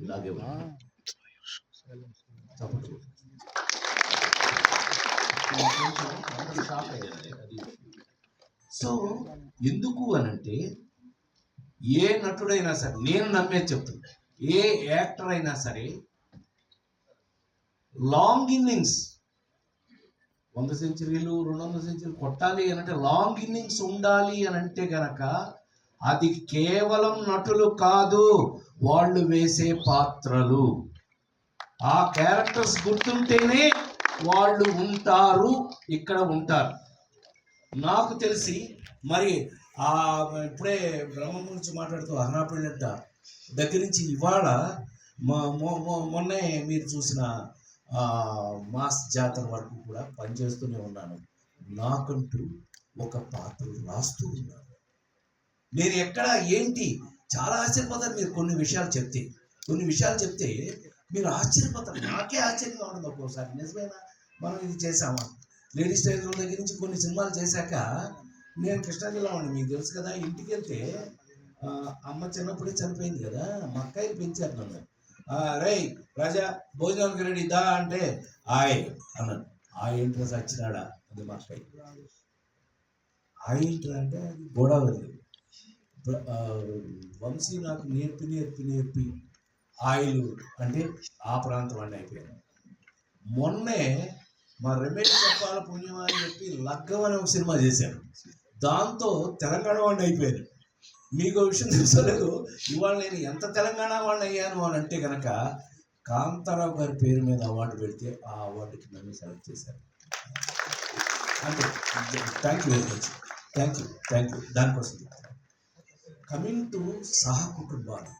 ఇలాగే సో ఎందుకు అనంటే ఏ నటుడైనా సరే నేను నమ్మేది చెప్తున్నా ఏ యాక్టర్ అయినా సరే లాంగ్ ఇన్నింగ్స్ వంద సెంచరీలు రెండు వందల సెంచరీలు కొట్టాలి అనంటే అంటే లాంగ్ ఇన్నింగ్స్ ఉండాలి అని అంటే గనక అది కేవలం నటులు కాదు వాళ్ళు వేసే పాత్రలు. ఆ క్యారెక్టర్స్ గుర్తుంటేనే వాళ్ళు ఉంటారు ఇక్కడ ఉంటారు. నాకు తెలిసి మరి ఆ ఇప్పుడే బ్రహ్మం గురించి మాట్లాడుతూ అహనాపడినట్ట దగ్గర నుంచి ఇవాళ మొ- మొన్నే మీరు చూసిన మాస్ జాతర వరకు కూడా పనిచేస్తూనే ఉన్నాను. నాకంటూ ఒక పాత్ర రాస్తూ ఉన్నాను. మీరు ఎక్కడ ఏంటి? చాలా ఆశ్చర్యపోతారు మీరు కొన్ని విషయాలు చెప్తే. కొన్ని విషయాలు చెప్తే మీరు ఆశ్చర్యపోతారు. నాకే ఆశ్చర్యంగా ఉండదు ఒక్కోసారి. నిజమేనా? మనం ఇది చేసామా లేడీస్ టైలర్ దగ్గర నుంచి కొన్ని సినిమాలు చేశాక నేను కృష్ణా జిల్లా ఉండి మీకు తెలుసు కదా ఇంటికి వెళ్తే అమ్మ చిన్నప్పుడే చనిపోయింది కదా మా అక్కయ్య పెంచారు నన్ను. ఆ, రేయ్ రాజా భోజనానికి రెడీ దా అంటే ఆయ్ అన్నాడు. ఆ ఏంట్రా సచ్చినాడా? అది మా అక్కయ్య. ఆ ఏంట్రా అంటే అది గోడావరి. వంశీ నాకు నేర్పి నేర్పి నేర్పి ఆయిల్ అంటే ఆ ప్రాంతం అండి అయిపోయాను మొన్నే మా రమేష్ చెప్పాల పుణ్యం అని చెప్పి లగ్గం అనే ఒక సినిమా చేశాను దాంతో తెలంగాణ వాడిని అయిపోయాను మీకు విషయం తెలుసలేదు ఇవాళ నేను ఎంత తెలంగాణ వాడిని అయ్యాను అని అంటే కనుక కాంతారావు గారి పేరు మీద అవార్డు పెడితే ఆ అవార్డుకి నన్ను సెలెక్ట్ చేశారు. అంటే thank you very much. Thank you. Thank you. దానికోసం coming to Saha Kutumbana.